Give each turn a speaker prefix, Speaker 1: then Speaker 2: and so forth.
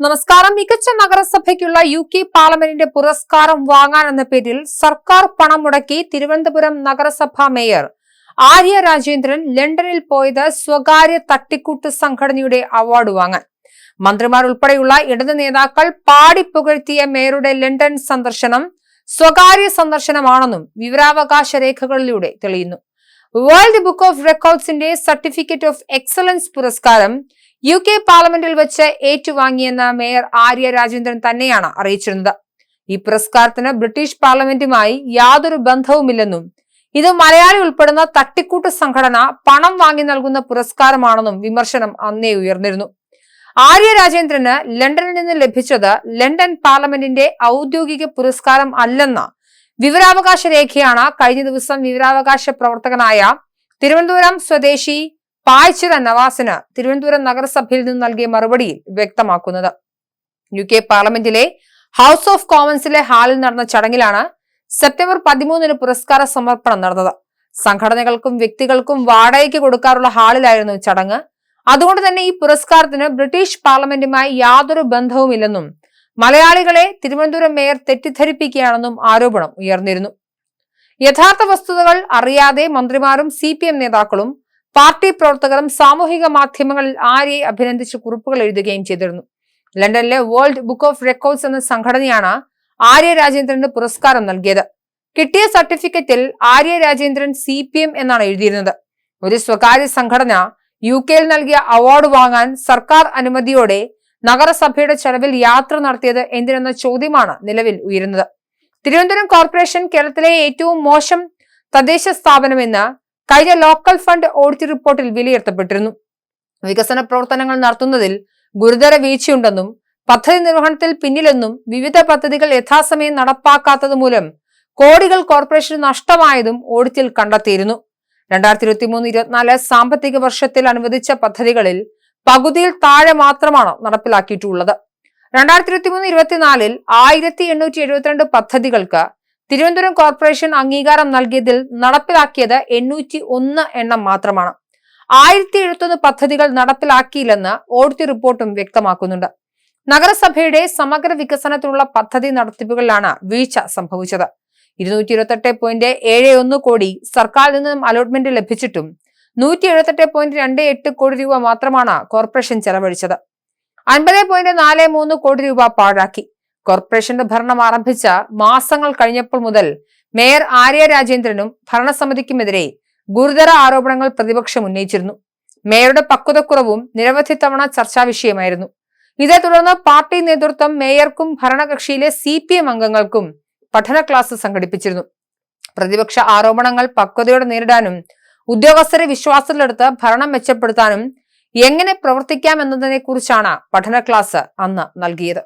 Speaker 1: നമസ്കാരം. മികച്ച നഗരസഭയ്ക്കുള്ള U K പാർലമെന്റിന്റെ പുരസ്കാരം വാങ്ങാൻ എന്ന പേരിൽ സർക്കാർ പണം മുടക്കി തിരുവനന്തപുരം നഗരസഭാ മേയർ ആര്യ രാജേന്ദ്രൻ ലണ്ടനിൽ പോയത് സ്വകാര്യ തട്ടിക്കൂട്ട് സംഘടനയുടെ അവാർഡ് വാങ്ങാൻ. മന്ത്രിമാർ ഉൾപ്പെടെയുള്ള ഇടത് നേതാക്കൾ പാടിപ്പുകഴ്ത്തിയ മേയറുടെ ലണ്ടൻ സന്ദർശനം സ്വകാര്യ സന്ദർശനമാണെന്നും വിവരാവകാശ രേഖകളിലൂടെ തെളിയുന്നു. വേൾഡ് ബുക്ക് ഓഫ് റെക്കോർഡ്സിന്റെ സർട്ടിഫിക്കറ്റ് ഓഫ് എക്സലൻസ് പുരസ്കാരം യു കെ പാർലമെന്റിൽ വെച്ച് ഏറ്റുവാങ്ങിയെന്ന് മേയർ ആര്യ രാജേന്ദ്രൻ തന്നെയാണ് അറിയിച്ചിരുന്നത്. ഈ പുരസ്കാരത്തിന് ബ്രിട്ടീഷ് പാർലമെന്റുമായി യാതൊരു ബന്ധവുമില്ലെന്നും ഇത് മലയാളി ഉൾപ്പെടുന്ന തട്ടിക്കൂട്ട് സംഘടന പണം വാങ്ങി നൽകുന്ന പുരസ്കാരമാണെന്നും വിമർശനം അന്നേ ഉയർന്നിരുന്നു. ആര്യ രാജേന്ദ്രന് ലണ്ടനിൽ നിന്ന് ലഭിച്ചത് ലണ്ടൻ പാർലമെന്റിന്റെ ഔദ്യോഗിക പുരസ്കാരം അല്ലെന്ന വിവരാവകാശ രേഖയാണ് കഴിഞ്ഞ ദിവസം വിവരാവകാശ പ്രവർത്തകനായ തിരുവനന്തപുരം സ്വദേശി പായ്ച്ചിറ നവാസിന് തിരുവനന്തപുരം നഗരസഭയിൽ നിന്ന് നൽകിയ മറുപടിയിൽ വ്യക്തമാക്കുന്നത്. യു കെ പാർലമെന്റിലെ ഹൌസ് ഓഫ് കോമൺസിലെ ഹാളിൽ നടന്ന ചടങ്ങിലാണ് സെപ്റ്റംബർ പതിമൂന്നിന് പുരസ്കാര സമർപ്പണം നടന്നത്. സംഘടനകൾക്കും വ്യക്തികൾക്കും വാടകയ്ക്ക് കൊടുക്കാറുള്ള ഹാളിലായിരുന്നു ചടങ്ങ്. അതുകൊണ്ട് തന്നെ ഈ പുരസ്കാരത്തിന് ബ്രിട്ടീഷ് പാർലമെന്റുമായി യാതൊരു ബന്ധവുമില്ലെന്നും മലയാളികളെ തിരുവനന്തപുരം മേയർ തെറ്റിദ്ധരിപ്പിക്കുകയാണെന്നും ആരോപണം ഉയർന്നിരുന്നു. യഥാർത്ഥ വസ്തുതകൾ അറിയാതെ മന്ത്രിമാരും സി പി എം നേതാക്കളും പാർട്ടി പ്രവർത്തകരും സാമൂഹിക മാധ്യമങ്ങളിൽ ആര്യയെ അഭിനന്ദിച്ച് കുറിപ്പുകൾ എഴുതുകയും ചെയ്തിരുന്നു. ലണ്ടനിലെ വേൾഡ് ബുക്ക് ഓഫ് റെക്കോർഡ്സ് എന്ന സംഘടനയാണ് ആര്യ രാജേന്ദ്രന് പുരസ്കാരം നൽകിയത്. കിട്ടിയ സർട്ടിഫിക്കറ്റിൽ Arya Rajendran C P M എന്നാണ് എഴുതിയിരുന്നത്. ഒരു സ്വകാര്യ സംഘടന യു കെയിൽ നൽകിയ അവാർഡ് വാങ്ങാൻ സർക്കാർ അനുമതിയോടെ നഗരസഭയുടെ ചെലവിൽ യാത്ര നടത്തിയത് എന്തിനെന്ന ചോദ്യമാണ് നിലവിൽ ഉയരുന്നത്. തിരുവനന്തപുരം കോർപ്പറേഷൻ കേരളത്തിലെ ഏറ്റവും മോശം തദ്ദേശ സ്ഥാപനമെന്ന് കഴിഞ്ഞ ലോക്കൽ ഫണ്ട് ഓഡിറ്റ് റിപ്പോർട്ടിൽ വിലയിരുത്തപ്പെട്ടിരുന്നു. വികസന പ്രവർത്തനങ്ങൾ നടത്തുന്നതിൽ ഗുരുതര വീഴ്ചയുണ്ടെന്നും പദ്ധതി നിർവഹണത്തിൽ പിന്നിലെന്നും വിവിധ പദ്ധതികൾ യഥാസമയം നടപ്പാക്കാത്തത് മൂലം കോടികൾ കോർപ്പറേഷന് നഷ്ടമായതും ഓഡിറ്റിൽ കണ്ടെത്തിയിരുന്നു. രണ്ടായിരത്തി ഇരുപത്തി മൂന്ന് ഇരുപത്തിനാല് സാമ്പത്തിക വർഷത്തിൽ അനുവദിച്ച പദ്ധതികളിൽ പകുതിയിൽ താഴെ മാത്രമാണ് നടപ്പിലാക്കിയിട്ടുള്ളത്. രണ്ടായിരത്തി ഇരുപത്തി മൂന്ന് ഇരുപത്തിനാലിൽ ആയിരത്തി എണ്ണൂറ്റി എഴുപത്തിരണ്ട് പദ്ധതികൾക്ക് തിരുവനന്തപുരം കോർപ്പറേഷൻ അംഗീകാരം നൽകിയതിൽ നടപ്പിലാക്കിയത് എണ്ണൂറ്റി ഒന്ന് എണ്ണം മാത്രമാണ്. ആയിരത്തി എഴുപത്തൊന്ന് പദ്ധതികൾ നടപ്പിലാക്കിയില്ലെന്ന് ഓഡിറ്റ് റിപ്പോർട്ടും വ്യക്തമാക്കുന്നുണ്ട്. നഗരസഭയുടെ സമഗ്ര വികസനത്തിനുള്ള പദ്ധതി നടത്തിപ്പുകളിലാണ് വീഴ്ച സംഭവിച്ചത്. ഇരുന്നൂറ്റി ഇരുപത്തെട്ട് പോയിന്റ് ഏഴ് ഒന്ന് കോടി സർക്കാരിൽ നിന്നും അലോട്ട്മെന്റ് ലഭിച്ചിട്ടും നൂറ്റി എഴുപത്തെട്ട് പോയിന്റ് രണ്ട് എട്ട് കോടി രൂപ മാത്രമാണ് കോർപ്പറേഷൻ ചെലവഴിച്ചത്. അൻപത് പോയിന്റ് നാല് മൂന്ന് കോടി രൂപ പാഴാക്കി. കോർപ്പറേഷന്റെ ഭരണം ആരംഭിച്ച മാസങ്ങൾ കഴിഞ്ഞപ്പോൾ മുതൽ മേയർ ആര്യ രാജേന്ദ്രനും ഭരണസമിതിക്കുമെതിരെ ഗുരുതര ആരോപണങ്ങൾ പ്രതിപക്ഷം ഉന്നയിച്ചിരുന്നു. മേയറുടെ പക്വതക്കുറവും നിരവധി തവണ ചർച്ചാ വിഷയമായിരുന്നു. ഇതേ തുടർന്ന് പാർട്ടി നേതൃത്വം മേയർക്കും ഭരണകക്ഷിയിലെ സി പി എം അംഗങ്ങൾക്കും പഠന ക്ലാസ് സംഘടിപ്പിച്ചിരുന്നു. പ്രതിപക്ഷ ആരോപണങ്ങൾ പക്വതയോടെ നേരിടാനും ഉദ്യോഗസ്ഥരെ വിശ്വാസത്തിലെടുത്ത് ഭരണം മെച്ചപ്പെടുത്താനും എങ്ങനെ പ്രവർത്തിക്കാം എന്നതിനെ കുറിച്ചാണ് പഠന ക്ലാസ് അന്ന് നൽകിയത്.